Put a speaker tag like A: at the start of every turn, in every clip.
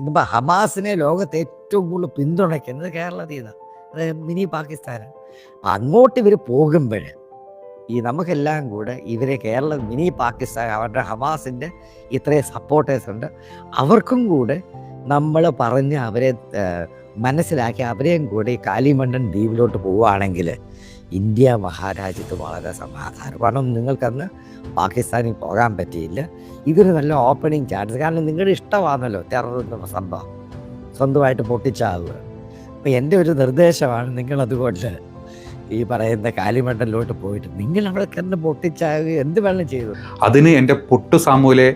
A: ഇന്നിപ്പോൾ ഹമാസിനെ ലോകത്ത് ഏറ്റവും കൂടുതൽ പിന്തുണയ്ക്കുന്നത് കേരളത്തിൽ നിന്നാണ് അതായത് മിനി പാകിസ്ഥാനാണ്. അങ്ങോട്ട് ഇവർ പോകുമ്പോൾ ഈ നമുക്കെല്ലാം കൂടെ ഇവരെ കേരള മിനി പാകിസ്ഥാൻ അവരുടെ ഹമാസിന്റെ ഇത്രയും സപ്പോർട്ടേഴ്സ് ഉണ്ട്. അവർക്കും കൂടെ നമ്മൾ പറഞ്ഞ് അവരെ മനസ്സിലാക്കി അവരെയും കൂടെ ഈ കാലിമണ്ടൻ ദ്വീപിലോട്ട് പോവുകയാണെങ്കിൽ ഇന്ത്യ മഹാരാജ്യത്ത് വളരെ സമാധാനം കാരണം നിങ്ങൾക്കന്ന് പാകിസ്ഥാനിൽ പോകാൻ പറ്റിയില്ല. ഇതൊരു നല്ല ഓപ്പണിങ് ചാൻസ് കാരണം നിങ്ങളുടെ ഇഷ്ടമാണല്ലോ ടെററിസം സംഭവം. സ്വന്തമായിട്ട് പൊട്ടിച്ചാവുക. അപ്പോൾ എന്റെ ഒരു നിർദ്ദേശമാണ് നിങ്ങളതുകൊണ്ട് ഈ പറയുന്ന കാലിമണ്ഡലിലോട്ട് പോയിട്ട് നിങ്ങൾ അവിടെ കിടന്ന് പൊട്ടിച്ചാവുക. എന്ത് വേണം ചെയ്തു?
B: അതിന് എന്റെ പൊട്ടു സാമൂലെ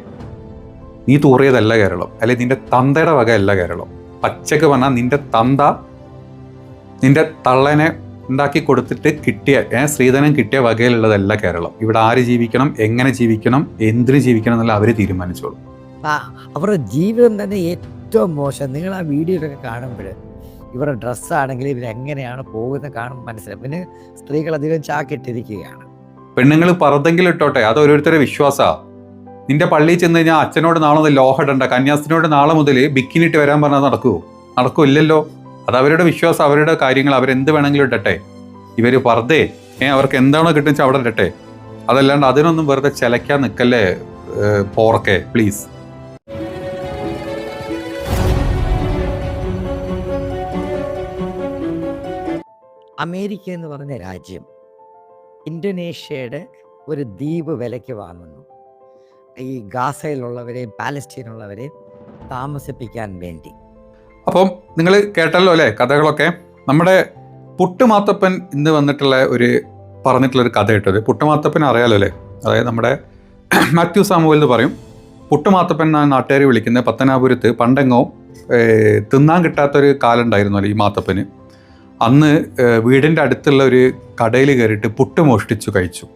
B: നീ തൂറിയതല്ല കേരളം. അല്ലെ നിന്റെ തന്തയുടെ വകയല്ല കേരളം. പച്ചക്ക് പറഞ്ഞാൽ നിന്റെ തന്ത നിന്റെ തള്ളനെ ഉണ്ടാക്കി കൊടുത്തിട്ട് കിട്ടിയ സ്ത്രീധനം കിട്ടിയ വകയിലുള്ളതല്ല കേരളം. ഇവിടെ ആര് ജീവിക്കണം എങ്ങനെ ജീവിക്കണം എന്തിനു ജീവിക്കണം എന്നല്ല അവർ തീരുമാനിച്ചോളും.
A: അവരുടെ ജീവിതം തന്നെ ഏറ്റവും മോശം. നിങ്ങൾ ആ വീഡിയോയിലൊക്കെ കാണുമ്പോൾ ഇവരുടെ ഡ്രസ്സാണെങ്കിൽ ഇവരെങ്ങനെയാണ് പോകുന്നത് കാണുമ്പോൾ മനസ്സിലാവും. പിന്നെ സ്ത്രീകൾ അധികം ചാക്കിട്ടിരിക്കുകയാണ്.
B: പെണ്ണുങ്ങൾ പറതെങ്കിലും ഇട്ടോട്ടെ അത് ഓരോരുത്തരുടെ വിശ്വാസമാണ് നിന്റെ പള്ളിയിൽ ചെന്ന് കഴിഞ്ഞാൽ അച്ഛനോട് നാളെ മുതൽ ലോഹടണ്ട കന്യാസ്ത്രീനോട് നാളെ മുതൽ ബിക്കിനിട്ട് വരാൻ പറഞ്ഞാൽ നടക്കുമോ നടക്കില്ലല്ലോ. അത് അവരുടെ വിശ്വാസം അവരുടെ കാര്യങ്ങൾ അവരെന്ത് വേണമെങ്കിലും ഇടട്ടെ. ഇവർ പറതേ ഏ അവർക്ക് എന്താണോ കിട്ടുന്ന അവിടെ ഇടട്ടെ. അതല്ലാണ്ട് അതിനൊന്നും വെറുതെ ചിലക്കാൻ നിൽക്കല്ലേ പോറക്കെ പ്ലീസ്
A: അമേരിക്ക എന്ന് പറഞ്ഞ രാജ്യം ഇന്തോനേഷ്യയുടെ ഒരു ദ്വീപ് വിലയ്ക്ക് വാങ്ങുന്നു. ഈ ഗാസയിലുള്ളവരെയും പാലസ്റ്റീനുള്ളവരെയും താമസിപ്പിക്കാൻ വേണ്ടി.
B: അപ്പം നിങ്ങൾ കേട്ടല്ലോ അല്ലേ കഥകളൊക്കെ? നമ്മുടെ പുട്ടുമാത്തപ്പൻ ഇന്ന് വന്നിട്ടുള്ള ഒരു പറഞ്ഞിട്ടുള്ളൊരു കഥ കേട്ടത് പുട്ടുമാത്തപ്പൻ അറിയാലോ അല്ലേ? അതായത് നമ്മുടെ മാത്യു സാമുവൽ എന്ന് പറയും. പുട്ടുമാത്തപ്പൻ എന്നാണ് നാട്ടുകാർ വിളിക്കുന്നത്. പത്തനാപുരത്ത് പണ്ടെങ്ങോ തിന്നാൻ കിട്ടാത്തൊരു കാലം ഉണ്ടായിരുന്നല്ലോ ഈ മാത്തപ്പന്. അന്ന് വീടിന്റെ അടുത്തുള്ള ഒരു കടയിൽ കയറിയിട്ട് പുട്ട് മോഷ്ടിച്ചു കഴിച്ചു.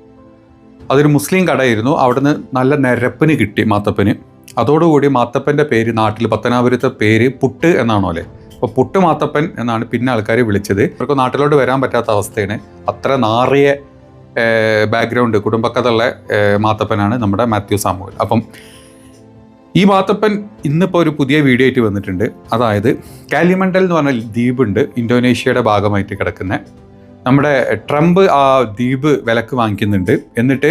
B: അതൊരു മുസ്ലിം കടയായിരുന്നു. അവിടുന്ന് നല്ല നിരപ്പിന് കിട്ടി മാത്തപ്പന്. അതോടുകൂടി മാത്തപ്പന്റെ പേര് നാട്ടിൽ പത്തനാപുരത്തെ പേര് പുട്ട് എന്നാണോ അല്ലേ? അപ്പോൾ പുട്ട് മാത്തപ്പൻ എന്നാണ് പിന്നെ ആൾക്കാർ വിളിച്ചത്. ഇവർക്ക് നാട്ടിലോട്ട് വരാൻ പറ്റാത്ത അവസ്ഥയാണ്. അത്ര നാറിയ ബാക്ക്ഗ്രൗണ്ട് കുടുംബക്കഥയുള്ള മാത്തപ്പനാണ് നമ്മുടെ മാത്യു സാമുവൽ. അപ്പം ഈ മാത്തപ്പൻ ഇന്നിപ്പോൾ ഒരു പുതിയ വീഡിയോ ആയിട്ട് വന്നിട്ടുണ്ട്. അതായത് കാലിമണ്ടൽ എന്ന് പറഞ്ഞ ദ്വീപുണ്ട് ഇന്തോനേഷ്യയുടെ ഭാഗമായിട്ട് കിടക്കുന്ന. നമ്മുടെ ട്രംപ് ആ ദ്വീപ് വിലക്ക് വാങ്ങിക്കുന്നുണ്ട്. എന്നിട്ട്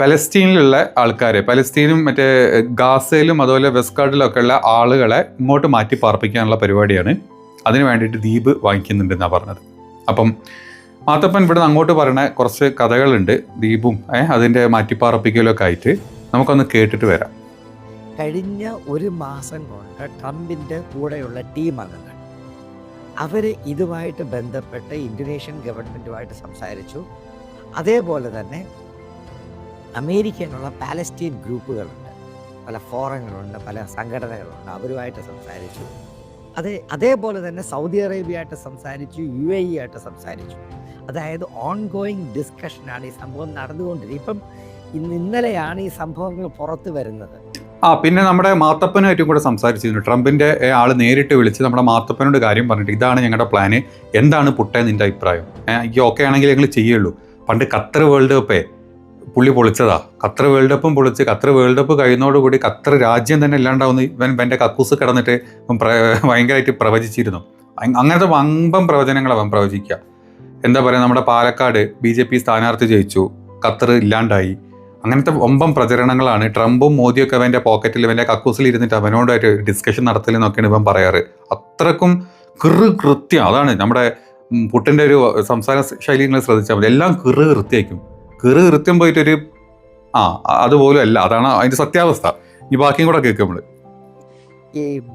B: പലസ്തീനിലുള്ള ആൾക്കാരെ പലസ്തീനും മറ്റേ ഗാസയിലും അതുപോലെ വെസ്കാർഡിലും ഒക്കെ ഉള്ള ആളുകളെ ഇങ്ങോട്ട് മാറ്റി പാർപ്പിക്കാനുള്ള പരിപാടിയാണ്. അതിന് വേണ്ടിയിട്ട് ദ്വീപ് വാങ്ങിക്കുന്നുണ്ടെന്നാണ് പറഞ്ഞത്. അപ്പം മാത്തപ്പൻ ഇവിടെ നിന്ന് അങ്ങോട്ട് പറയുന്ന കുറച്ച് കഥകളുണ്ട് ദ്വീപും ഏഹ് അതിന്റെ മാറ്റിപ്പാർപ്പിക്കലൊക്കെ ആയിട്ട്. നമുക്കൊന്ന് കേട്ടിട്ട് വരാം.
A: കഴിഞ്ഞ ഒരു മാസം കൊണ്ട് ട്രംപിന്റെ കൂടെയുള്ള ടീം അംഗങ്ങൾ അവർ ഇതുമായിട്ട് ബന്ധപ്പെട്ട് ഇന്തോനേഷ്യൻ ഗവൺമെന്റുമായിട്ട് സംസാരിച്ചു. അതേപോലെ തന്നെ അമേരിക്കയിലുള്ള പാലസ്റ്റീൻ ഗ്രൂപ്പുകളുണ്ട്. പല ഫോറങ്ങളുണ്ട് പല സംഘടനകളുണ്ട്. അവരുമായിട്ട് സംസാരിച്ചു. അതേ അതേപോലെ തന്നെ സൗദി അറേബ്യയായിട്ട് സംസാരിച്ചു യു എ ഇ ആയിട്ട് സംസാരിച്ചു. അതായത് ഓൺ ഗോയിങ് ഡിസ്കഷനാണ് ഈ സംഭവം നടന്നുകൊണ്ടിരിക്കുന്നത്. ഇപ്പം ഇന്ന് ഇന്നലെയാണ് ഈ സംഭവങ്ങൾ പുറത്തു വരുന്നത്.
B: ആ പിന്നെ നമ്മുടെ മാത്തപ്പനായിട്ടും കൂടെ സംസാരിച്ചിരുന്നു. ട്രംപിന്റെ ആൾ നേരിട്ട് വിളിച്ച് നമ്മുടെ മാത്തപ്പനോട് കാര്യം പറഞ്ഞിട്ട് ഇതാണ് ഞങ്ങളുടെ പ്ലാന് എന്താണ് പുട്ടേ നിന്റെ അഭിപ്രായം? ഈ ഓക്കെ ആണെങ്കിൽ ഞങ്ങൾ ചെയ്യുള്ളൂ. പണ്ട് ഖത്തർ വേൾഡ് കപ്പേ പുള്ളി പൊളിച്ചതാ. ഖത്തർ വേൾഡ് കപ്പും പൊളിച്ച് ഖത്തർ വേൾഡ് കപ്പ് കഴിയുന്നതോടുകൂടി ഖത്തർ രാജ്യം തന്നെ ഇല്ലാണ്ടാവുന്ന ഇവൻ എന്റെ കക്കൂസ് കിടന്നിട്ട് ഭയങ്കരമായിട്ട് പ്രവചിച്ചിരുന്നു. അങ്ങനത്തെ വമ്പം പ്രവചനങ്ങൾ അവൻ പ്രവചിക്കുക എന്താ പറയുക നമ്മുടെ പാലക്കാട് ബി ജെ പി സ്ഥാനാർത്ഥി ജയിച്ചു. ഖത്തർ ഇല്ലാണ്ടായി. അങ്ങനത്തെ വമ്പം പ്രചരണങ്ങളാണ് ട്രംപും മോദിയൊക്കെ അവന്റെ പോക്കറ്റിൽ അവന്റെ കക്കൂസിൽ ഇരുന്നിട്ട് അവനോടായിട്ട് ഡിസ്കഷൻ നടത്തലെന്നൊക്കെയാണ് ഇവൻ പറയാറ്. അത്രക്കും കൃ കൃത്യം. അതാണ് നമ്മുടെ പുട്ടിന്റെ ഒരു സംസാര ശൈലി നിങ്ങൾ ശ്രദ്ധിച്ചാൽ മതി. എല്ലാം കൃ കൃത്യമായിരിക്കും കിറ് കൃത്യം പോയിട്ടൊരു ആ അതുപോലും അല്ല. അതാണ് അതിന്റെ സത്യാവസ്ഥ. ഈ ബാക്കിയും കൂടെ കേൾക്കും നമ്മൾ.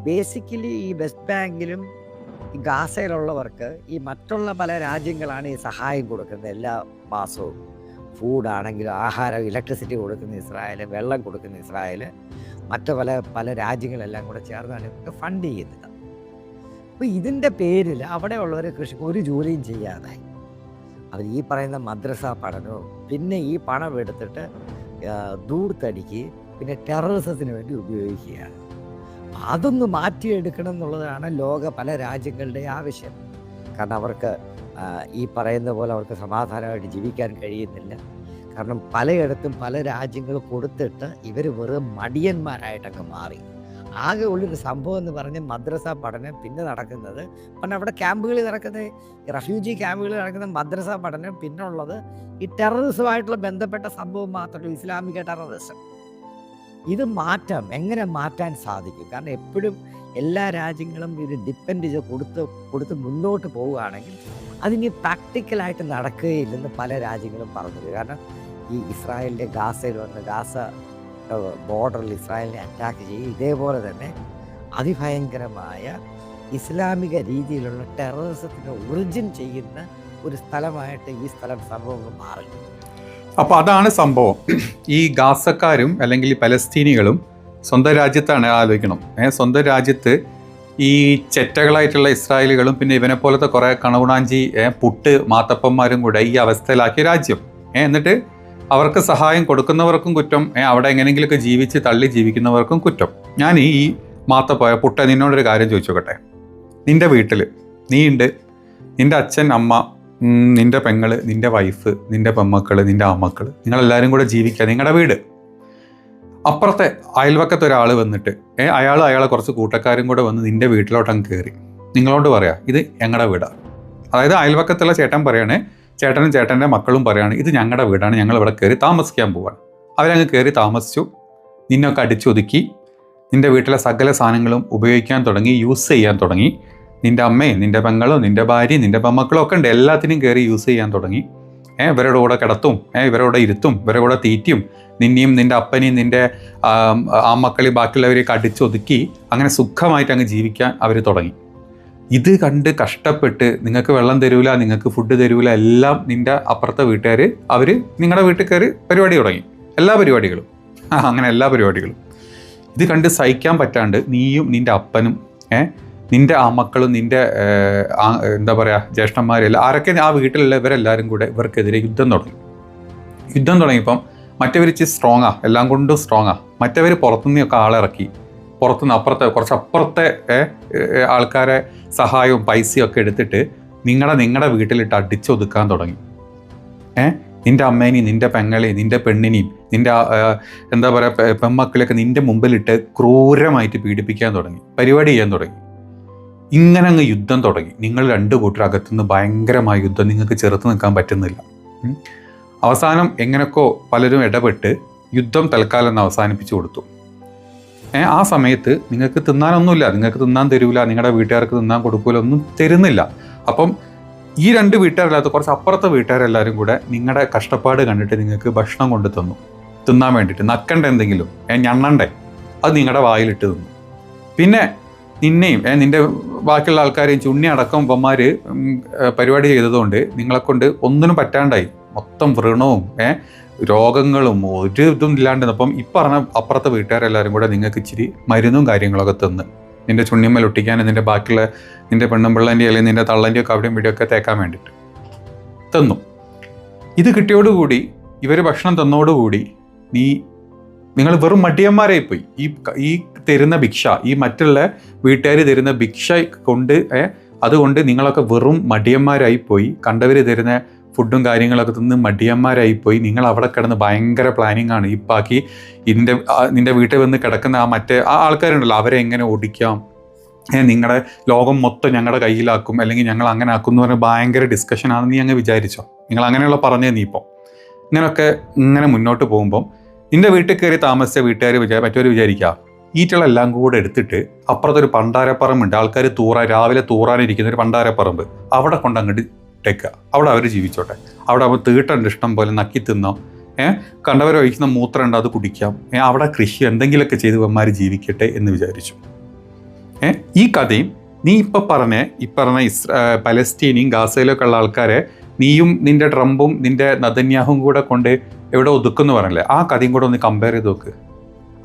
A: ബേസിക്കലി ഈ വെസ്റ്റ് ബാങ്കിലും ഗാസയിലുള്ളവർക്ക് ഈ മറ്റുള്ള പല രാജ്യങ്ങളാണ് ഈ സഹായം കൊടുക്കുന്നത്. എല്ലാ മാസവും. ഫുഡാണെങ്കിലും ആഹാരം ഇലക്ട്രിസിറ്റി കൊടുക്കുന്ന ഇസ്രായേൽ വെള്ളം കൊടുക്കുന്ന ഇസ്രായേൽ മറ്റു പല പല രാജ്യങ്ങളെല്ലാം കൂടെ ചേർന്നാണ് ഇവർക്ക് ഫണ്ട് ചെയ്യുന്നത്. അപ്പോൾ ഇതിന്റെ പേരിൽ അവിടെയുള്ളവർ കൃഷി ഒരു ജോലിയും ചെയ്യാതായി. അവർ ഈ പറയുന്ന മദ്രസ പഠനവും പിന്നെ ഈ പണം എടുത്തിട്ട് ദൂർത്തടിക്ക് പിന്നെ ടെററിസത്തിന് വേണ്ടി ഉപയോഗിക്കുകയാണ്. അതൊന്ന് മാറ്റിയെടുക്കണം എന്നുള്ളതാണ് ലോക പല രാജ്യങ്ങളുടെ ആവശ്യം. കാരണം അവർക്ക് ഈ പറയുന്ന പോലെ അവർക്ക് സമാധാനമായിട്ട് ജീവിക്കാൻ കഴിയുന്നില്ല. കാരണം പലയിടത്തും പല രാജ്യങ്ങൾ കൊടുത്തിട്ട് ഇവർ വെറും മടിയന്മാരായിട്ടൊക്കെ മാറി. ആകെ ഉള്ളൊരു സംഭവം എന്ന് പറഞ്ഞ് മദ്രസ പഠനം പിന്നെ നടക്കുന്നത്. പിന്നെ അവിടെ ക്യാമ്പുകളിൽ നടക്കുന്നത് റെഫ്യൂജി ക്യാമ്പുകളിൽ നടക്കുന്ന മദ്രസ പഠനം പിന്നെ ഉള്ളത് ഈ ടെററിസമായിട്ടുള്ള ബന്ധപ്പെട്ട സംഭവം മാത്രമല്ല ഇസ്ലാമിക ടെററിസം. ഇത് മാറ്റാം എങ്ങനെ മാറ്റാൻ സാധിക്കും? കാരണം എപ്പോഴും എല്ലാ രാജ്യങ്ങളും ഇത് ഡിപ്പെൻഡ് ചെയ്ത് കൊടുത്ത് കൊടുത്ത് മുന്നോട്ട് പോവുകയാണെങ്കിൽ അതിനി പ്രാക്ടിക്കലായിട്ട് നടക്കുകയില്ലെന്ന് പല രാജ്യങ്ങളും പറഞ്ഞത് കാരണം ഈ ഇസ്രായേലിന്റെ ഗാസയിൽ വന്ന് ഗാസ ബോർഡറിൽ ഇസ്രായേലിനെ അറ്റാക്ക് ചെയ്യും. ഇതേപോലെ തന്നെ അതിഭയങ്കരമായ ഇസ്ലാമിക രീതിയിലുള്ള ടെററിസത്തിന്റെ ഒറിജിൻ ചെയ്യുന്ന ഒരു സ്ഥലമായിട്ട് ഈ സ്ഥലം സംഭവങ്ങൾ മാറി.
B: അപ്പോൾ അതാണ് സംഭവം. ഈ ഗാസക്കാരും അല്ലെങ്കിൽ പലസ്തീനികളും സ്വന്തം രാജ്യത്താണ് ആലോചിക്കണം. ഏഹ് സ്വന്തം രാജ്യത്ത് ഈ ചെറ്റകളായിട്ടുള്ള ഇസ്രായേലുകളും പിന്നെ ഇവനെ പോലത്തെ കുറേ കണവുണാഞ്ചി പുട്ട് മാത്തപ്പന്മാരും കൂടെ ഈ അവസ്ഥയിലാക്കിയ രാജ്യം. എന്നിട്ട് അവർക്ക് സഹായം കൊടുക്കുന്നവർക്കും കുറ്റം. അവിടെ എങ്ങനെയെങ്കിലുമൊക്കെ ജീവിച്ച് തള്ളി ജീവിക്കുന്നവർക്കും കുറ്റം. ഞാൻ ഈ മാത്തപ്പോയ പുട്ട നിന്നോടൊരു കാര്യം ചോദിച്ചോക്കട്ടെ. നിന്റെ വീട്ടിൽ നീ ഉണ്ട് നിന്റെ അച്ഛൻ അമ്മ നിന്റെ പെങ്ങൾ നിന്റെ വൈഫ് നിന്റെ പെമ്മക്കൾ നിന്റെ അമ്മക്കൾ നിങ്ങളെല്ലാവരും കൂടെ ജീവിക്കുക നിങ്ങളുടെ വീട്. അപ്പുറത്തെ അയൽവക്കത്തെ ഒരാൾ വന്നിട്ട് ഏ അയാൾ അയാളെ കുറച്ച് കൂട്ടക്കാരും കൂടെ വന്ന് നിന്റെ വീട്ടിലോട്ടങ്ങ് കയറി നിങ്ങളോട് പറയാം ഇത് ഞങ്ങളുടെ വീടാണ് അതായത് അയൽവക്കത്തുള്ള ചേട്ടൻ പറയാണ് ചേട്ടനും ചേട്ടന്റെ മക്കളും പറയാണ് ഇത് ഞങ്ങളുടെ വീടാണ് ഞങ്ങൾ ഇവിടെ കയറി താമസിക്കാൻ പോവാണ്. അവരങ്ങ് കയറി താമസിച്ചു. നിന്നൊക്കെ അടിച്ചൊതുക്കി. നിന്റെ വീട്ടിലെ സകല സാധനങ്ങളും ഉപയോഗിക്കാൻ തുടങ്ങി യൂസ് ചെയ്യാൻ തുടങ്ങി. നിന്റെ അമ്മയും നിന്റെ പെങ്ങളും നിന്റെ ഭാര്യയും നിന്റെ പെമ്മക്കളും ഒക്കെ ഉണ്ട്. എല്ലാത്തിനും കയറി യൂസ് ചെയ്യാൻ തുടങ്ങി. ഏ ഇവരുടെ കൂടെ കിടത്തും. ഏ ഇവരുടെ ഇരുത്തും. ഇവരുടെ കൂടെ തീറ്റിയും. നിന്നെയും നിന്റെ അപ്പനെയും നിന്റെ ആം, ആ മക്കളെയും ബാക്കിയുള്ളവരെയൊക്കെ അടിച്ചൊതുക്കി അങ്ങനെ സുഖമായിട്ട് അങ്ങ് ജീവിക്കാൻ അവർ തുടങ്ങി. ഇത് കണ്ട് കഷ്ടപ്പെട്ട് നിങ്ങൾക്ക് വെള്ളം തരൂല നിങ്ങൾക്ക് ഫുഡ് തരൂല എല്ലാം നിന്റെ അപ്പുറത്തെ വീട്ടുകാർ അവർ നിങ്ങളുടെ വീട്ടിൽ കയറി പരിപാടി തുടങ്ങി. എല്ലാ പരിപാടികളും. അങ്ങനെ എല്ലാ പരിപാടികളും. ഇത് കണ്ട് സഹിക്കാൻ പറ്റാണ്ട് നീയും നിന്റെ അപ്പനും ഏ നിന്റെ ആ മക്കളും നിന്റെ എന്താ പറയുക ജ്യേഷ്ഠന്മാരെല്ലാം ആരൊക്കെ ആ വീട്ടിലുള്ള ഇവരെല്ലാവരും കൂടെ ഇവർക്കെതിരെ യുദ്ധം തുടങ്ങി. യുദ്ധം തുടങ്ങിയപ്പം മറ്റവർ ഇച്ചിരി സ്ട്രോങ്ങാണ് എല്ലാം കൊണ്ടും സ്ട്രോങ്ങാണ് മറ്റവർ പുറത്തുനിന്നൊക്കെ ആളിറക്കി. പുറത്തുനിന്ന് അപ്പുറത്തെ കുറച്ച് അപ്പുറത്തെ ആൾക്കാരെ സഹായവും പൈസയും ഒക്കെ എടുത്തിട്ട് നിങ്ങളെ നിങ്ങളുടെ വീട്ടിലിട്ട് അടിച്ചൊതുക്കാൻ തുടങ്ങി. ഏഹ് നിന്റെ അമ്മേനെയും നിന്റെ പെങ്ങളെയും നിന്റെ പെണ്ണിനെയും ആ, എന്താ പറയുക പെമ്മക്കളെയൊക്കെ നിന്റെ മുമ്പിലിട്ട് ക്രൂരമായിട്ട് പീഡിപ്പിക്കാൻ തുടങ്ങി. പരിപാടി ചെയ്യാൻ തുടങ്ങി. ഇങ്ങനെ അങ്ങ് യുദ്ധം തുടങ്ങി. നിങ്ങൾ രണ്ടു കൂട്ടർ അകത്തുനിന്ന് ഭയങ്കരമായ യുദ്ധം. നിങ്ങൾക്ക് ചെറുത്ത് നിൽക്കാൻ പറ്റുന്നില്ല. അവസാനം എങ്ങനെയൊക്കെ പലരും ഇടപെട്ട് യുദ്ധം തൽക്കാലം അവസാനിപ്പിച്ചു കൊടുത്തു. ആ സമയത്ത് നിങ്ങൾക്ക് തിന്നാനൊന്നുമില്ല. നിങ്ങൾക്ക് തിന്നാൻ തരൂല. നിങ്ങളുടെ വീട്ടുകാർക്ക് തിന്നാൻ കൊടുക്കൂല. ഒന്നും തരുന്നില്ല. അപ്പം ഈ രണ്ട് വീട്ടുകാരല്ലാത്ത കുറച്ച് അപ്പുറത്തെ വീട്ടുകാരെല്ലാവരും കൂടെ നിങ്ങളുടെ കഷ്ടപ്പാട് കണ്ടിട്ട് നിങ്ങൾക്ക് ഭക്ഷണം കൊണ്ട് തന്നു. തിന്നാൻ വേണ്ടിയിട്ട്. നക്കണ്ട എന്തെങ്കിലും. ഏ ഞണ്ണണ്ടേ. അത് നിങ്ങളുടെ വായിലിട്ട് തിന്നു. പിന്നെ നിന്നെയും ഏ നിന്റെ ബാക്കിയുള്ള ആൾക്കാരെയും ചുണ്ണി അടക്കം ഉപ്പന്മാർ പരിപാടി ചെയ്തതുകൊണ്ട് നിങ്ങളെക്കൊണ്ട് ഒന്നിനും പറ്റാണ്ടായി. മൊത്തം വൃണവും ഏ രോഗങ്ങളും ഒരു ഇതും ഇല്ലാണ്ട് അപ്പം ഈ പറഞ്ഞ അപ്പുറത്തെ വീട്ടുകാരെല്ലാവരും കൂടെ നിങ്ങൾക്ക് ഇച്ചിരി മരുന്നും കാര്യങ്ങളൊക്കെ തന്ന്. നിന്റെ ചുണ്ണിമ്മൽ ഒട്ടിക്കാനും നിന്റെ ബാക്കിയുള്ള നിന്റെ പെണ്ണുമ്പിള്ളന്റെ അല്ലെങ്കിൽ നിന്റെ തള്ളന്റെ ഒക്കെ അവിടെയും ഇവിടെയൊക്കെ തേക്കാൻ വേണ്ടിയിട്ട് തന്നു. ഇത് കിട്ടിയോടുകൂടി ഇവർ ഭക്ഷണം തന്നോടുകൂടി നീ നിങ്ങൾ വെറും മടിയന്മാരായി പോയി ഈ ഈ തരുന്ന ഭിക്ഷ ഈ മറ്റുള്ള വീട്ടുകാർ തരുന്ന ഭിക്ഷ കൊണ്ട് അതുകൊണ്ട് നിങ്ങളൊക്കെ വെറും മടിയന്മാരായി പോയി കണ്ടവർ തരുന്ന ഫുഡും കാര്യങ്ങളൊക്കെ തിന്ന് മടിയന്മാരായി പോയി നിങ്ങൾ അവിടെ കിടന്ന് ഭയങ്കര പ്ലാനിങ് ആണ്. ഈ ബാക്കി ഇതിന്റെ നിന്റെ വീട്ടിൽ വന്ന് കിടക്കുന്ന ആ മറ്റേ ആ ആൾക്കാരുണ്ടല്ലോ അവരെ എങ്ങനെ ഓടിക്കാം? നിങ്ങളുടെ ലോകം മൊത്തം ഞങ്ങളുടെ കയ്യിലാക്കും അല്ലെങ്കിൽ ഞങ്ങൾ അങ്ങനെ ആക്കും എന്ന് പറഞ്ഞാൽ ഭയങ്കര ഡിസ്കഷനാണെന്ന് നീ അങ്ങ് വിചാരിച്ചോ? നിങ്ങൾ അങ്ങനെയുള്ള പറഞ്ഞേ നീ ഇപ്പോൾ ഇങ്ങനെയൊക്കെ ഇങ്ങനെ മുന്നോട്ട് പോകുമ്പം നിന്റെ വീട്ടിൽ കയറി താമസിച്ച വീട്ടുകാർ വിചാ മറ്റവർ വിചാരിക്കുക ഈറ്റുകളെല്ലാം കൂടെ എടുത്തിട്ട് അപ്പുറത്തൊരു പണ്ടാരപ്പറമ്പുണ്ട്. ആൾക്കാർ തൂറാൻ രാവിലെ തൂറാനിരിക്കുന്ന ഒരു പണ്ടാരപ്പറമ്പ്. അവിടെ കൊണ്ട് അങ്ങോട്ട് ഇട്ടേക്കുക അവിടെ അവർ ജീവിച്ചോട്ടെ. അവിടെ അവർ തീട്ടുണ്ട് ഇഷ്ടം പോലെ നക്കി തിന്നാം. ഏഹ് മൂത്രം ഉണ്ട് അത് കുടിക്കാം. ഏഹ് അവിടെ കൃഷി എന്തെങ്കിലുമൊക്കെ ചെയ്ത് ഇവന്മാർ ജീവിക്കട്ടെ എന്ന് വിചാരിച്ചു. ഏഹ് ഈ കഥയും നീ ഇപ്പം പറഞ്ഞ ഈ പറഞ്ഞ ഇസ് പലസ്തീനയും ഗാസയിലൊക്കെ ഉള്ള ആൾക്കാരെ നീയും നിന്റെ ട്രംപും നിന്റെ നദന്യാഹും കൂടെ കൊണ്ട് എവിടെ ഒതുക്കുമെന്ന് പറഞ്ഞില്ലേ? ആ കഥയും കൂടെ ഒന്ന് കമ്പയർ ചെയ്ത് നോക്ക്.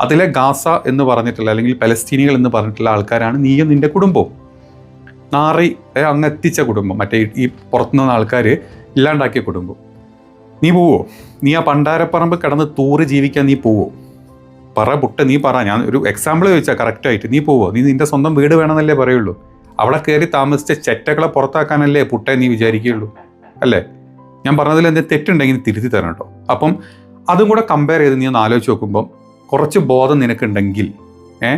B: അതിലെ ഗാസ എന്ന് പറഞ്ഞിട്ടുള്ള അല്ലെങ്കിൽ പലസ്തീനികൾ എന്ന് പറഞ്ഞിട്ടുള്ള ആൾക്കാരാണ് നീയും നിന്റെ കുടുംബവും. നാറി അങ്ങ് എത്തിച്ച കുടുംബം. മറ്റേ ഈ- പുറത്തുനിന്ന ആൾക്കാർ ഇല്ലാണ്ടാക്കിയ കുടുംബം. നീ പോവോ? നീ ആ പണ്ടാരപ്പറമ്പ് കിടന്ന് തൂറ് ജീവിക്കാൻ നീ പോവോ? പറ പുട്ട് നീ പറ. ഞാൻ ഒരു എക്സാമ്പിൾ ചോദിച്ചാൽ കറക്റ്റായിട്ട് നീ പോവോ? നീ നിന്റെ സ്വന്തം വീട് വേണമെന്നല്ലേ പറയുള്ളൂ. അവിടെ കയറി താമസിച്ച ചെറ്റകളെ പുറത്താക്കാനല്ലേ പുട്ടെ നീ വിചാരിക്കുകയുള്ളൂ. അല്ലേ? ഞാൻ പറഞ്ഞതിൽ എന്തെങ്കിലും തെറ്റുണ്ടെങ്കിൽ തിരുത്തി തരണം കേട്ടോ. അപ്പം അതും കൂടെ കമ്പയർ ചെയ്ത് നീ ഒന്ന് ആലോചിച്ച് നോക്കുമ്പം കുറച്ച് ബോധം നിനക്കുണ്ടെങ്കിൽ ഏ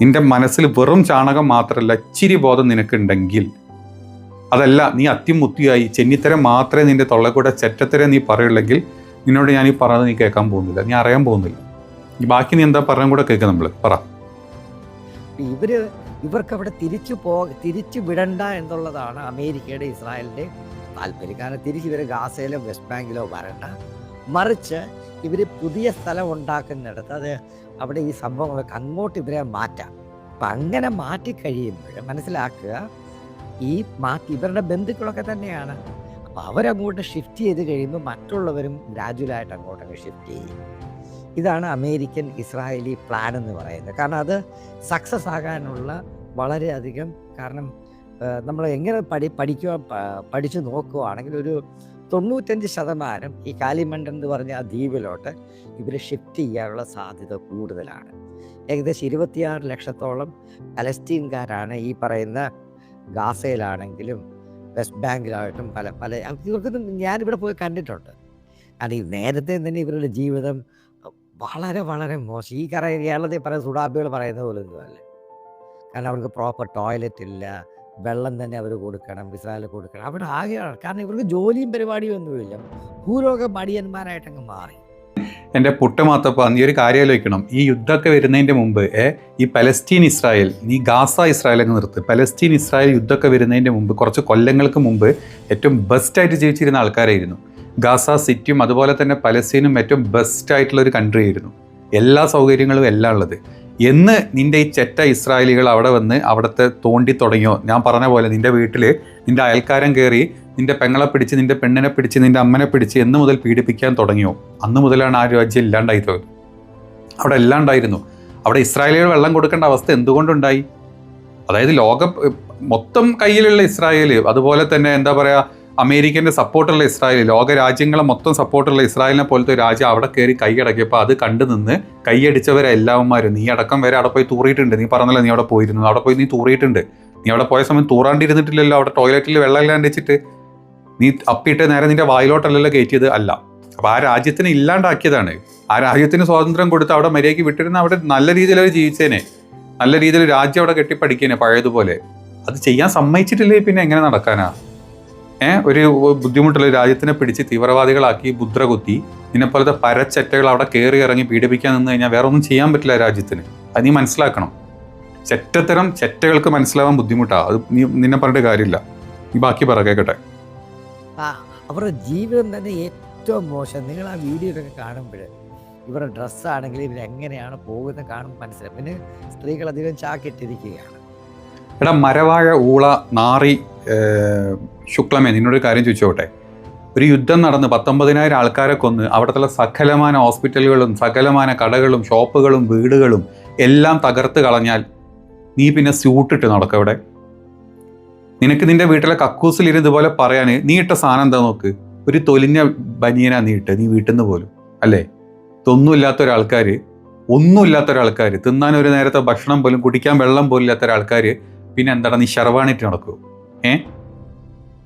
B: നിന്റെ മനസ്സിൽ വെറും ചാണകം മാത്രമല്ല ഇച്ചിരി ബോധം നിനക്കുണ്ടെങ്കിൽ. അതല്ല നീ അത്തിമുത്തിയായി ചെന്നിത്തരം മാത്രമേ നിന്റെ തൊള്ളക്കൂടെ ചെറ്റത്തരം നീ പറയുള്ളെങ്കിൽ നിന്നോട് ഞാൻ ഈ പറഞ്ഞത് നീ കേൾക്കാൻ പോകുന്നില്ല. നീ അറിയാൻ പോകുന്നില്ല. ബാക്കി നീ എന്താ പറഞ്ഞ കൂടെ കേൾക്കാം നമ്മൾ പറ.
A: ഇവർ ഇവർക്ക് അവിടെ തിരിച്ചു പോ തിരിച്ചു വിടണ്ട എന്നുള്ളതാണ് അമേരിക്കയുടെ ഇസ്രായേലിന്റെ താല്പര്യം. കാരണം തിരിച്ച് ഇവർ ഗാസയിലോ വെസ്റ്റ് ബാങ്കിലോ വരണ്ട. മറിച്ച് ഇവർ പുതിയ സ്ഥലം ഉണ്ടാക്കുന്നിടത്ത് അത് അവിടെ ഈ സംഭവങ്ങളൊക്കെ അങ്ങോട്ട് ഇവരെ മാറ്റാം. അപ്പം അങ്ങനെ മാറ്റി കഴിയുമ്പോൾ മനസ്സിലാക്കുക ഈ മാറ്റി ഇവരുടെ ബന്ധുക്കളൊക്കെ തന്നെയാണ്. അപ്പോൾ അവരങ്ങോട്ട് ഷിഫ്റ്റ് ചെയ്ത് കഴിയുമ്പോൾ മറ്റുള്ളവരും ഗ്രാജുവലായിട്ട് അങ്ങോട്ട് ഷിഫ്റ്റ് ചെയ്യും. ഇതാണ് അമേരിക്കൻ ഇസ്രായേലി പ്ലാൻ എന്ന് പറയുന്നത്. കാരണം അത് സക്സസ് ആകാനുള്ള വളരെയധികം കാരണം നമ്മൾ എങ്ങനെ പഠി പഠിക്കുക പഠിച്ചു നോക്കുകയാണെങ്കിൽ ഒരു തൊണ്ണൂറ്റഞ്ച് ശതമാനം ഈ കാലിമണ്ടൻ എന്ന് പറഞ്ഞ ആ ദ്വീപിലോട്ട് ഇവർ ഷിഫ്റ്റ് ചെയ്യാനുള്ള സാധ്യത കൂടുതലാണ്. ഏകദേശം ഇരുപത്തിയാറ് ലക്ഷത്തോളം പലസ്തീൻകാരാണ് ഈ പറയുന്ന ഗാസയിലാണെങ്കിലും വെസ്റ്റ് ബാങ്കിലായിട്ടും പല പല ഇവർക്കൊന്നും ഞാനിവിടെ പോയി കണ്ടിട്ടുണ്ട്. അത് ഈ നേരത്തെ തന്നെ ഇവരുടെ ജീവിതം വളരെ വളരെ മോശം. ഈ കറ കേരളത്തിൽ പറയുന്ന സുഡാപ്പികൾ പറയുന്ന പോലെ ഒന്നുമല്ല. കാരണം അവർക്ക് പ്രോപ്പർ ടോയ്ലറ്റ് ഇല്ല. വെള്ളം തന്നെ അവർ കൊടുക്കണം ഇസ്രായേൽ കൊടുക്കണം. അവിടെ ആകെയാണ്. കാരണം ഇവർക്ക് ജോലിയും പരിപാടിയും ഒന്നുമില്ല. ഭൂലോക മടിയന്മാരായിട്ടങ്ങ് മാറി.
B: എന്റെ പുട്ടമാത്തപ്പ നീ ഒരു കാര്യം ആലോചിക്കണം. ഈ യുദ്ധമൊക്കെ വരുന്നതിന്റെ മുമ്പ് ഈ പലസ്തീൻ ഇസ്രായേൽ നീ ഗാസ ഇസ്രായേൽ അങ്ങ് നിർത്ത്. പലസ്തീൻ ഇസ്രായേൽ യുദ്ധമൊക്കെ വരുന്നതിന്റെ മുമ്പ് കുറച്ച് കൊല്ലങ്ങൾക്ക് മുമ്പ് ഏറ്റവും ബെസ്റ്റായിട്ട് ജീവിച്ചിരുന്ന ആൾക്കാരായിരുന്നു. ഗാസ സിറ്റിയും അതുപോലെ തന്നെ പലസ്തീനും ഏറ്റവും ബെസ്റ്റ് ആയിട്ടുള്ള ഒരു കൺട്രി ആയിരുന്നു. എല്ലാ സൗകര്യങ്ങളും എല്ലാം ഉള്ളത്. എന്ന് നിന്റെ ഈ ചെറ്റ ഇസ്രായേലികൾ അവിടെ വന്ന് അവിടുത്തെ തോണ്ടി തുടങ്ങിയോ? ഞാൻ പറഞ്ഞ പോലെ നിന്റെ വീട്ടിൽ നിന്റെ അയൽക്കാരൻ കയറി നിന്റെ പെങ്ങളെ പിടിച്ച് നിന്റെ പെണ്ണിനെ പിടിച്ച് നിന്റെ അമ്മനെ പിടിച്ച് എന്ന് മുതൽ പീഡിപ്പിക്കാൻ തുടങ്ങിയോ? അന്ന് മുതലാണ് ആ രാജ്യം ഇല്ലാണ്ടായി തോന്നുന്നത് അവിടെ എല്ലാം ഉണ്ടായിരുന്നു അവിടെ ഇസ്രായേലികൾ വെള്ളം കൊടുക്കേണ്ട അവസ്ഥ എന്തുകൊണ്ടുണ്ടായി? അതായത് ലോകം മൊത്തം കയ്യിലുള്ള ഇസ്രായേൽ അതുപോലെ തന്നെ എന്താ പറയുക അമേരിക്കന്റെ സപ്പോർട്ടുള്ള ഇസ്രായേൽ ലോക രാജ്യങ്ങളെ മൊത്തം സപ്പോർട്ടുള്ള ഇസ്രായേലിനെ പോലത്തെ ഒരു രാജ്യം അവിടെ കയറി കൈയടക്കിയപ്പോൾ അത് കണ്ടു നിന്ന് കൈയടിച്ചവരെ എല്ലാവന്മാരും നീ അടക്കം വരെ അവിടെ പോയി തൂറിയിട്ടുണ്ട്. നീ പറഞ്ഞല്ലോ നീ അവിടെ പോയിരുന്നു. അവിടെ പോയി നീ തൂറിയിട്ടുണ്ട്. നീ അവിടെ പോയ സമയം തൂറാണ്ടിരുന്നിട്ടില്ലല്ലോ. അവിടെ ടോയ്ലറ്റിൽ വെള്ളം ഇല്ലാണ്ട് വെച്ചിട്ട് നീ അപ്പിയിട്ട് നേരെ നിന്റെ വായിലോട്ടല്ലല്ലോ കയറ്റിയത്? അല്ല. അപ്പോൾ ആ രാജ്യത്തിന് ഇല്ലാണ്ടാക്കിയതാണ്. ആ രാജ്യത്തിന് സ്വാതന്ത്ര്യം കൊടുത്ത് അവിടെ മര്യാദയ്ക്ക് വിട്ടിരുന്ന അവിടെ നല്ല രീതിയിൽ അവർ ജീവിച്ചേനെ. നല്ല രീതിയിൽ രാജ്യം അവിടെ കെട്ടിപ്പടിക്കേനെ പഴയതുപോലെ. അത് ചെയ്യാൻ സമ്മതിച്ചിട്ടില്ലേ പിന്നെ എങ്ങനെ നടക്കാനാ? ഏഹ് ഒരു ബുദ്ധിമുട്ടുള്ള രാജ്യത്തിനെ പിടിച്ച് തീവ്രവാദികളാക്കി മുദ്ര കുത്തി നിന്നെപ്പോലത്തെ പരച്ചറ്റകൾ അവിടെ കയറി ഇറങ്ങി പീഡിപ്പിക്കാൻ നിന്ന് കഴിഞ്ഞാൽ വേറെ ഒന്നും ചെയ്യാൻ പറ്റില്ല രാജ്യത്തിന്. അത് നീ മനസ്സിലാക്കണം. ചെറ്റത്തരം ചെറ്റകൾക്ക് മനസ്സിലാവാൻ ബുദ്ധിമുട്ടാണ് അത് നീ നിന്നെ പറഞ്ഞിട്ട് കാര്യമില്ല. നീ ബാക്കി പറ
A: കേക്കട്ടെ. അവരുടെ ജീവിതം തന്നെ ഏറ്റവും മോശം. നിങ്ങൾ ആ വീഡിയോയിലൊക്കെ കാണുമ്പോൾ ഇവരുടെ ഡ്രസ്സാണെങ്കിൽ ഇവരെങ്ങനെയാണ് പോകുന്നത് കാണുമ്പോൾ മനസ്സിലാവും. പിന്നെ സ്ത്രീകൾ അധികം ചാക്കിട്ടിരിക്കുകയാണ്.
B: എടാ മരവാഴ ഊള നാറി ശുക്ലമേ നിന്നോടൊരു കാര്യം ചോദിച്ചോട്ടെ? ഒരു യുദ്ധം നടന്ന് പത്തൊമ്പതിനായിരം ആൾക്കാരെ കൊന്ന് അവിടുത്തെ സകലമാന ഹോസ്പിറ്റലുകളും സകലമാന കടകളും ഷോപ്പുകളും വീടുകളും എല്ലാം തകർത്ത് കളഞ്ഞാൽ നീ പിന്നെ സ്യൂട്ടിട്ട് നടക്കും ഇവിടെ നിനക്ക് നിന്റെ വീട്ടിലെ കക്കൂസിലിരുന്ന് ഇതുപോലെ പറയാൻ നീ ഇട്ട സാധനം എന്താ നോക്ക്? ഒരു തൊലിഞ്ഞ ബനിയനാ നീ ഇട്ട് നീ വീട്ടിൽ നിന്ന് പോലും അല്ലേ? ഇതൊന്നുമില്ലാത്ത ഒരാൾക്കാർ ഒന്നുമില്ലാത്ത ഒരാൾക്കാർ തിന്നാൻ ഒരു നേരത്തെ ഭക്ഷണം പോലും കുടിക്കാൻ വെള്ളം പോലും ഇല്ലാത്ത ഒരാൾക്കാർ പിന്നെ എന്താണ്? നീ ഷർവാണിട്ട് നടക്കൂ. ഏ?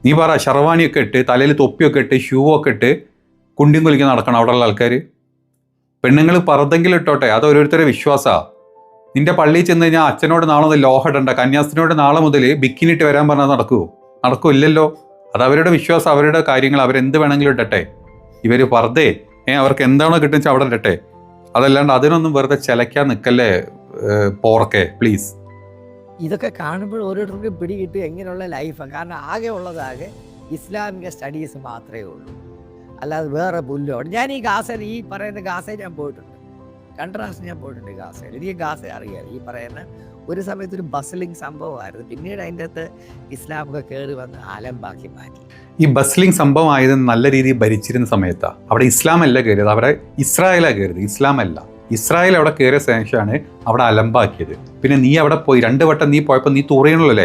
B: നീ പറ ഷർവാണിയൊക്കെ ഇട്ട് തലയിൽ തൊപ്പിയൊക്കെ ഇട്ട് ഷൂ ഒക്കെ ഇട്ട് കുണ്ടിയും കുലിക്കാൻ നടക്കണം അവിടെയുള്ള ആൾക്കാർ പെണ്ണുങ്ങൾ പറതെങ്കിലും ഇട്ടോട്ടെ അത് ഓരോരുത്തരുടെ വിശ്വാസമാണ് നിന്റെ പള്ളിയിൽ ചെന്ന് കഴിഞ്ഞാൽ അച്ഛനോട് നാളെ മുതൽ ലോഹടണ്ട കന്യാസ്ത്രീനോട് നാളെ മുതൽ ബിക്കിനിട്ട് വരാൻ പറഞ്ഞാൽ നടക്കുമോ നടക്കില്ലല്ലോ. അത് അവരുടെ വിശ്വാസം അവരുടെ കാര്യങ്ങൾ അവരെന്ത് വേണമെങ്കിലും ഇട്ടെ ഇവർ പറതേ ഏ അവർക്ക് എന്താണോ കിട്ടുന്ന അവിടെ ഇട്ടെ അതല്ലാണ്ട് അതിനൊന്നും വെറുതെ ചിലയ്ക്കാൻ നിൽക്കല്ലേ പോറക്കെ പ്ലീസ്.
A: ഇതൊക്കെ കാണുമ്പോൾ ഓരോരുത്തർക്കും പിടികിട്ടും എങ്ങനെയുള്ള ലൈഫാണ് കാരണം ആകെ ഉള്ളതാകെ ഇസ്ലാമിക സ്റ്റഡീസ് മാത്രമേ ഉള്ളൂ. അല്ലാതെ വേറെ പുല്ലോ ഞാൻ ഈ ഗാസയിൽ ഈ പറയുന്ന ഗാസയിൽ ഞാൻ പോയിട്ടുണ്ട്. പ്രാവശ്യം ഞാൻ പോയിട്ടുണ്ട് ഗാസയിൽ. എനിക്ക് ഗാസ അറിയാം. ഈ പറയുന്ന ഒരു സമയത്ത് ഒരു ബസ്ലിംഗ് സംഭവമായിരുന്നു. പിന്നീട് അതിന്റെ അകത്ത് ഇസ്ലാമൊക്കെ കയറി വന്ന് ആലമ്പാക്കി മാറ്റി.
B: ഈ ബസ്ലിംഗ് സംഭവം നല്ല രീതിയിൽ ഭരിച്ചിരുന്ന സമയത്താണ് അവിടെ ഇസ്ലാം അല്ല കയറിയത് അവിടെ ഇസ്രായേലാണ് കയറിയത് ഇസ്ലാം അല്ല ഇസ്രായേൽ അവിടെ കയറിയ ശേഷമാണ് അവിടെ അലമ്പാക്കിയത്. പിന്നെ നീ അവിടെ പോയി രണ്ട് വട്ടം നീ പോയപ്പോൾ നീ തൂറിയണല്ലോ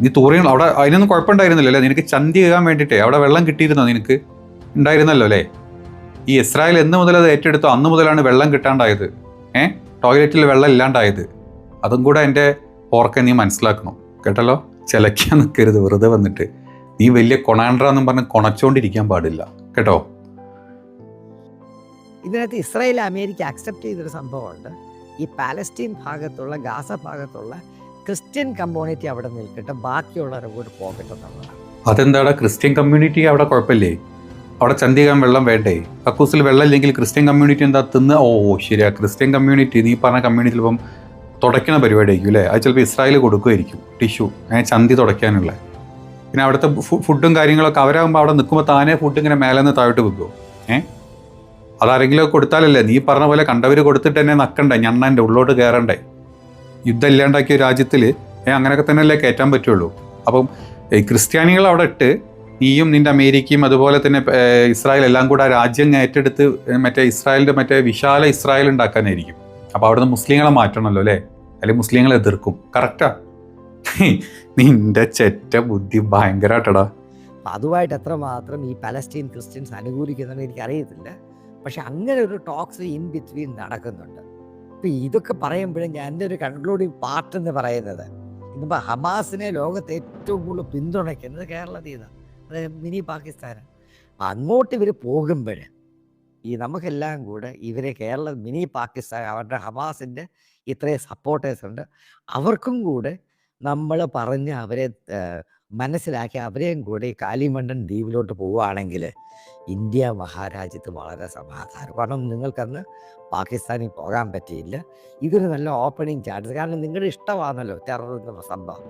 B: നീ തൂറിയണല്ലോ. അവിടെ അതിനൊന്നും കുഴപ്പമുണ്ടായിരുന്നില്ലല്ലേ നിനക്ക് ചന്തി കയറാൻ വേണ്ടിയിട്ടേ അവിടെ വെള്ളം കിട്ടിയിരുന്നോ നിനക്ക്? ഉണ്ടായിരുന്നല്ലോ അല്ലേ? ഈ ഇസ്രായേൽ എന്ന് മുതൽ അത് ഏറ്റെടുത്തോ അന്ന് മുതലാണ് വെള്ളം കിട്ടാണ്ടായത്. ഏ? ടോയ്ലറ്റിൽ വെള്ളം ഇല്ലാണ്ടായത്. അതും കൂടെ എന്റെ ഓർക്കെ നീ മനസ്സിലാക്കണം. കേട്ടല്ലോ? ചിലക്കാൻ നിൽക്കരുത് വെറുതെ വന്നിട്ട്. നീ വലിയ കൊണാണ്ട്രാന്നും പറഞ്ഞ് കൊണച്ചോണ്ടിരിക്കാൻ പാടില്ല. കേട്ടോ?
A: ഇതിനകത്ത് ഇസ്രായേൽ അമേരിക്ക അക്സെപ്റ്റ് ചെയ്തൊരു സംഭവമുണ്ട്. ഈ പാലസ്റ്റീൻ ഭാഗത്തുള്ള ഗാസ ഭാഗത്തുള്ള ക്രിസ്ത്യൻ കമ്മ്യൂണിറ്റി അവിടെ നിൽക്കട്ടെ ബാക്കിയുള്ളവരെ കൂടി പോകട്ടെ
B: അതെന്താടാ? ക്രിസ്ത്യൻ കമ്മ്യൂണിറ്റി അവിടെ കുഴപ്പമില്ലേ? അവിടെ ചന്തികാൻ വെള്ളം വേണ്ടേ? കക്കൂസിൽ വെള്ളം ഇല്ലെങ്കിൽ ക്രിസ്ത്യൻ കമ്മ്യൂണിറ്റി എന്താ തിന്ന്? ഓ ശരിയാ. ക്രിസ്ത്യൻ കമ്മ്യൂണിറ്റി നീ പറഞ്ഞ കമ്മ്യൂണിറ്റി ചിലപ്പം തുടയ്ക്കണ പരിപാടി ആയിരിക്കും അല്ലേ? അത് ചിലപ്പോൾ ഇസ്രായേൽ കൊടുക്കുമായിരിക്കും. ടിഷ്യൂ അങ്ങനെ ചന്തി തുടയ്ക്കാനുള്ള. പിന്നെ അവിടുത്തെ ഫുഡും കാര്യങ്ങളൊക്കെ അവരാകുമ്പോൾ അവിടെ നിൽക്കുമ്പോൾ താനേ ഫുഡ് ഇങ്ങനെ മേലെ നിന്ന് താഴോട്ട് വെക്കുമോ ഏ? അതാരെങ്കിലും കൊടുത്താലല്ലേ? നീ പറഞ്ഞ പോലെ കണ്ടവർ കൊടുത്തിട്ട് തന്നെ നക്കണ്ടേ? ഞണ്ണന്റെ ഉള്ളോട്ട് കയറണ്ടേ യുദ്ധം ഇല്ലാണ്ടാക്കിയ രാജ്യത്തിൽ അങ്ങനെയൊക്കെ തന്നെയല്ലേ കയറ്റാൻ പറ്റുള്ളൂ. അപ്പം ക്രിസ്ത്യാനികൾ അവിടെ ഇട്ട് നീയും നിന്റെ അമേരിക്കയും അതുപോലെ തന്നെ ഇസ്രായേൽ എല്ലാം കൂടെ ആ രാജ്യം ഏറ്റെടുത്ത് മറ്റേ ഇസ്രായേലിന്റെ മറ്റേ വിശാല ഇസ്രായേൽ ഉണ്ടാക്കാനായിരിക്കും. അപ്പോൾ അവിടുന്ന് മുസ്ലിങ്ങളെ മാറ്റണമല്ലോ അല്ലേ? അല്ലെങ്കിൽ മുസ്ലിങ്ങളെ എതിർക്കും. കറക്റ്റാ? നിന്റെ ചെറ്റ ബുദ്ധി ഭയങ്കരമായിട്ടടാ
A: അതുമായിട്ട് എത്രമാത്രം ഈ പലസ്റ്റീൻ ക്രിസ്ത്യൻസ് എനിക്ക് എനിക്കറിയത്തില്ല. പക്ഷെ അങ്ങനെ ഒരു ടോക്സ് ഇൻ ബിറ്റ്വീൻ നടക്കുന്നുണ്ട്. ഇപ്പം ഇതൊക്കെ പറയുമ്പോഴും ഞാൻ എന്റെ ഒരു കൺക്ലൂഡിങ് പാർട്ട് എന്ന് പറയുന്നത്. ഇന്നിപ്പോൾ ഹമാസിനെ ലോകത്ത് ഏറ്റവും കൂടുതൽ പിന്തുണയ്ക്കുന്നത് കേരളത്തിൽ നിന്നാണ് അതായത് മിനി പാകിസ്ഥാനാണ് അപ്പം അങ്ങോട്ട് ഇവർ പോകുമ്പോൾ ഈ നമുക്കെല്ലാം കൂടെ ഇവരെ കേരള മിനി പാകിസ്ഥാൻ അവരുടെ ഹമാസിന്റെ ഇത്രയും സപ്പോർട്ടേഴ്സ് ഉണ്ട്. അവർക്കും കൂടെ നമ്മൾ പറഞ്ഞ് അവരെ മനസ്സിലാക്കി അവരെയും കൂടി കാലിമണ്ടൻ ദ്വീപിലോട്ട് പോവുകയാണെങ്കിൽ ഇന്ത്യ മഹാരാജ്യത്ത് വളരെ സമാധാനം. കാരണം നിങ്ങൾക്കന്ന് പാകിസ്ഥാനിൽ പോകാൻ പറ്റിയില്ല. ഇതൊരു നല്ല ഓപ്പണിങ് ചാൻസ് കാരണം നിങ്ങളുടെ ഇഷ്ടമാണല്ലോ എന്ന സംഭവം.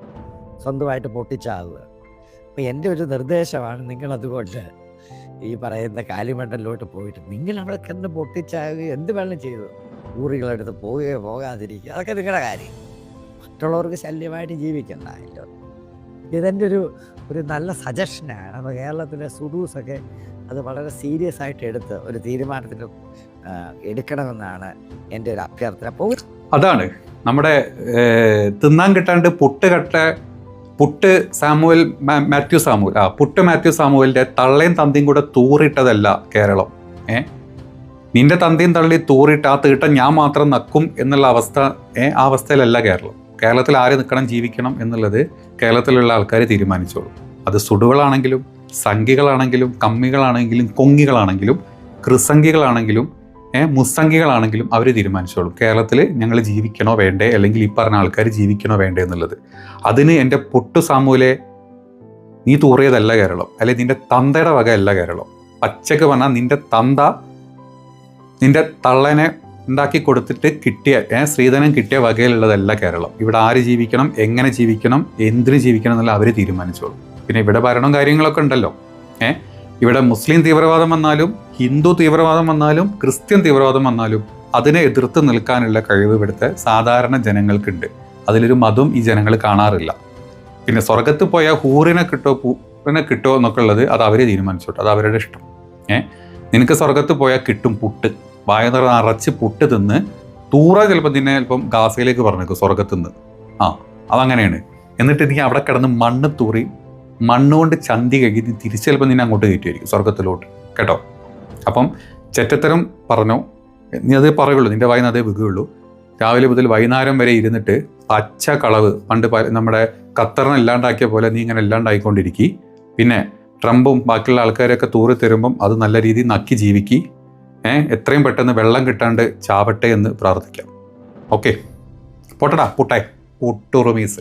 A: സ്വന്തമായിട്ട് പൊട്ടിച്ചാവുക. അപ്പം എന്റെ ഒരു നിർദ്ദേശമാണ് നിങ്ങളതുകൊണ്ട് ഈ പറയുന്ന കാലിമണ്ടലിലോട്ട് പോയിട്ട് നിങ്ങൾ അവിടെ കിടന്ന് പൊട്ടിച്ചാവുകയോ എന്ത് വേണം ചെയ്തു. ഊറികളെടുത്ത് പോവുകയോ പോകാതിരിക്കുക അതൊക്കെ നിങ്ങളുടെ കാര്യം. മറ്റുള്ളവർക്ക് ശല്യമായിട്ട് ജീവിക്കണ്ടല്ലോ ഇതെന്റെ ഒരു ഒരു നല്ല സജഷനാണ്. അപ്പോൾ കേരളത്തിലെ സുഡൂസൊക്കെ അത് വളരെ സീരിയസ് ആയിട്ട് എടുത്ത് ഒരു തീരുമാനത്തിന് എടുക്കണമെന്നാണ് എന്റെ ഒരു അഭ്യർത്ഥന. അപ്പോൾ
B: അതാണ് നമ്മുടെ തിന്നാൻ കിട്ടാണ്ട് പുട്ട് കട്ട പുട്ട് സാമുവൽ മാത്യു സാമുവൽ ആ പുട്ട് മാത്യു സാമുവലിന്റെ തള്ളയും തന്തിയും കൂടെ തൂറിട്ടതല്ല കേരളം. ഏ? നിന്റെ തന്തിയും തള്ളി തൂറിട്ട് ആ തീട്ടം ഞാൻ മാത്രം നക്കും എന്നുള്ള അവസ്ഥ ഏ ആ അവസ്ഥയിലല്ല കേരളം. കേരളത്തിൽ ആര് നിൽക്കണം ജീവിക്കണം എന്നുള്ളത് കേരളത്തിലുള്ള ആൾക്കാർ തീരുമാനിച്ചോളൂ. അത് സുടുകളാണെങ്കിലും സംഖികളാണെങ്കിലും കമ്മികളാണെങ്കിലും കൊങ്ങികളാണെങ്കിലും ക്രിസംഖികളാണെങ്കിലും മുസ്സംഖികളാണെങ്കിലും അവർ തീരുമാനിച്ചോളും. കേരളത്തിൽ ഞങ്ങൾ ജീവിക്കണോ വേണ്ടേ അല്ലെങ്കിൽ ഈ പറഞ്ഞ ആൾക്കാർ ജീവിക്കണോ വേണ്ടേ എന്നുള്ളത്. അതിന് എന്റെ പൊട്ടു സാമൂലെ നീ തൂറിയതല്ല കേരളം. അല്ലെങ്കിൽ നിന്റെ തന്തയുടെ വകയല്ല കേരളം. പച്ചക്ക് പറഞ്ഞാൽ നിന്റെ തന്ത നിന്റെ തള്ളനെ ഉണ്ടാക്കി കൊടുത്തിട്ട് കിട്ടിയ സ്ത്രീധനം കിട്ടിയ വകയിലുള്ളതല്ല കേരളം. ഇവിടെ ആര് ജീവിക്കണം എങ്ങനെ ജീവിക്കണം എന്തിനു ജീവിക്കണം എന്നുള്ള അവർ തീരുമാനിച്ചോളും. പിന്നെ ഇവിടെ ഭരണവും കാര്യങ്ങളൊക്കെ ഉണ്ടല്ലോ. ഏഹ് ഇവിടെ മുസ്ലിം തീവ്രവാദം വന്നാലും ഹിന്ദു തീവ്രവാദം വന്നാലും ക്രിസ്ത്യൻ തീവ്രവാദം വന്നാലും അതിനെ എതിർത്ത് നിൽക്കാനുള്ള കഴിവ് ഇവിടുത്തെ സാധാരണ ജനങ്ങൾക്കുണ്ട്. അതിലൊരു മതം ഈ ജനങ്ങൾ കാണാറില്ല. പിന്നെ സ്വർഗത്ത് പോയ ഹൂറിനെ കിട്ടോ പൂറിനെ കിട്ടോ എന്നൊക്കെ ഉള്ളത് അത് അവർ തീരുമാനിച്ചോട്ടെ. അത് അവരുടെ ഇഷ്ടം. ഏഹ് നിനക്ക് സ്വർഗത്ത് പോയാൽ കിട്ടും പുട്ട്. വായ നിറ നിറച്ച് പുട്ട് തിന്ന് തൂറ ചിലപ്പോൾ നിന്നെ ചിലപ്പം ഗാസയിലേക്ക് പറഞ്ഞേക്കും സ്വർഗത്തുനിന്ന് ആ അതങ്ങനെയാണ്. എന്നിട്ട് നീ അവിടെ കിടന്ന് മണ്ണ് തൂറി മണ്ണുകൊണ്ട് ചന്തി കഴുകി നീ തിരിച്ച് ചിലപ്പോൾ നിന്നെ അങ്ങോട്ട് കയറ്റുമായിരിക്കും സ്വർഗത്തിലോട്ട് കേട്ടോ? അപ്പം ചെറ്റത്തരം പറഞ്ഞോ നീ അത് പറയുള്ളൂ നിന്റെ വായന അതേ വികുകയുള്ളൂ രാവിലെ മുതൽ വൈകുന്നേരം വരെ ഇരുന്നിട്ട് പച്ച കളവ് പണ്ട് നമ്മുടെ ഖത്തറിനെ ഇല്ലാണ്ടാക്കിയ പോലെ നീ ഇങ്ങനെ ഇല്ലാണ്ടായിക്കൊണ്ടിരിക്കി. പിന്നെ ട്രംപും ബാക്കിയുള്ള ആൾക്കാരൊക്കെ തൂറി തരുമ്പം അത് നല്ല രീതിയിൽ നക്കി ജീവിക്കി. എത്രയും പെട്ടെന്ന് വെള്ളം കിട്ടാണ്ട് ചാവട്ടെ എന്ന് പ്രാർത്ഥിക്കാം. ഓക്കെ. പോട്ടടാ പൂട്ടായി. പുട്ടുറുമീസ്